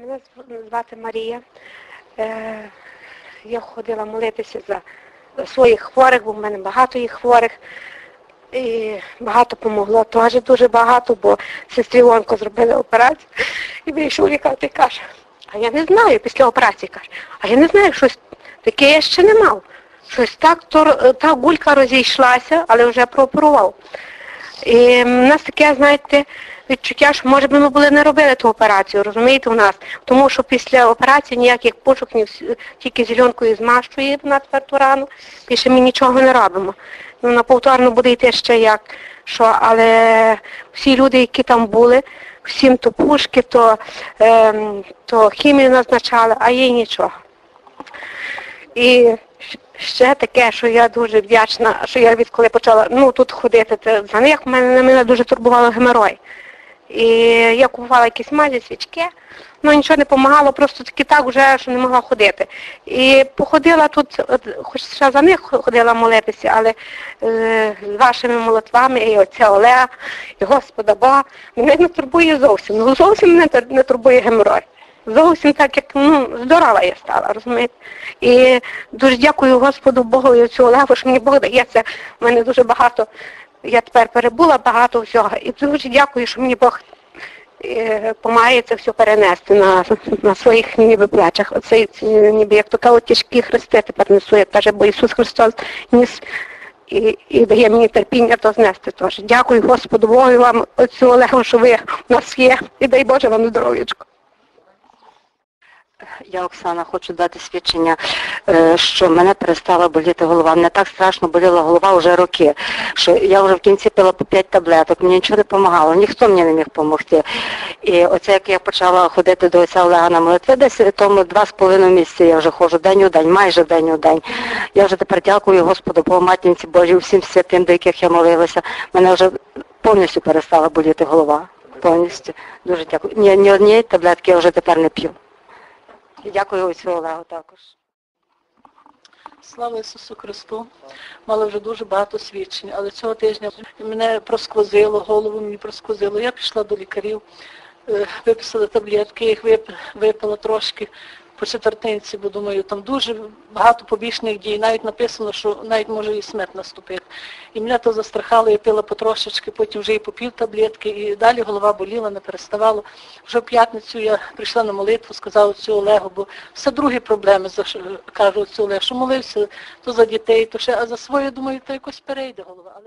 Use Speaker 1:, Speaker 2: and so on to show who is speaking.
Speaker 1: Мене звати Марія. Е, Я ходила молитися за своїх хворих, бо в мене багато їх хворих. І багато помогло, теж дуже багато, бо сестрі Онко зробили операцію і вийшов лікар і каже, а я не знаю після операції каже, а я не знаю, щось таке я ще не мав. Щось так, то, та гулька розійшлася, але вже прооперував. І в нас таке, знаєте, відчуття, що може би ми були не робили ту операцію, розумієте, у нас. Тому що після операції ніяких пушок, ні, вс- тільки зеленкою змащує на тверду рану, більше ми нічого не робимо. Ну, на повторно буде йти ще як, що, але всі люди, які там були, всім то пушки, то, ем, то хімію назначали, а їй нічого. І ще таке, що я дуже вдячна, що я відколи почала ну, тут ходити, це за них мене, на мене дуже турбувало геморой. І я купувала якісь мазі, свічки, ну нічого не допомагало, просто таки так вже, що не могла ходити. І походила тут, от, хоч ще за них ходила молитися, але е, з вашими молитвами, і оця Олега, і Господа Бога, мене не турбує зовсім. Ну зовсім не, не турбує геморой. Зовсім так, як ну, здорова я стала, розумієте? І дуже дякую Господу Богу і цю Олегу, що мені Бог дає це. У мене дуже багато, я тепер перебула багато всього. І дуже дякую, що мені Бог допомагає це все перенести на, на своїх ніби плечах. Оцей ці, ніби як то кажуть, тяжкі хрести тепер несу, як каже, бо Ісус Христос ніс і, і дає мені терпіння то знести теж. Дякую Господу Богу вам, оцю Олегу, що ви у нас є. І дай Боже вам здоров'ячко.
Speaker 2: Я, Оксана, хочу дати свідчення, е, що мене перестала боліти голова. Мене так страшно боліла голова вже роки, що я вже в кінці пила по 5 таблеток, мені нічого не допомагало, ніхто мені не міг допомогти. І оце як я почала ходити до отця Олега на молитви, десь тому два з половиною місяці я вже ходжу день у день, майже день у день. Я вже тепер дякую Господу, Богу, Матінці Божій, всім святим, до яких я молилася. Мене вже повністю перестала боліти голова. Повністю. Дуже дякую. Ні, ні однієї таблетки я вже тепер не п'ю. Дякую отцю Олегу також.
Speaker 3: Слава Ісусу Христу. Мала вже дуже багато свідчень, але цього тижня мене просквозило, голову мені просквозило. Я пішла до лікарів, виписала виписали таблетки, їх випила трошки по четвертинці, бо думаю, там дуже багато побічних дій. Навіть написано, що навіть може і смерть наступити. І мене то застрахало, я пила потрошечки, потім вже і по пів таблетки, і далі голова боліла, не переставала. Вже в п'ятницю я прийшла на молитву, сказала цю Олегу, бо все другі проблеми, кажу цю Олегу, що молився то за дітей, то ще, а за своє, думаю, то якось перейде голова.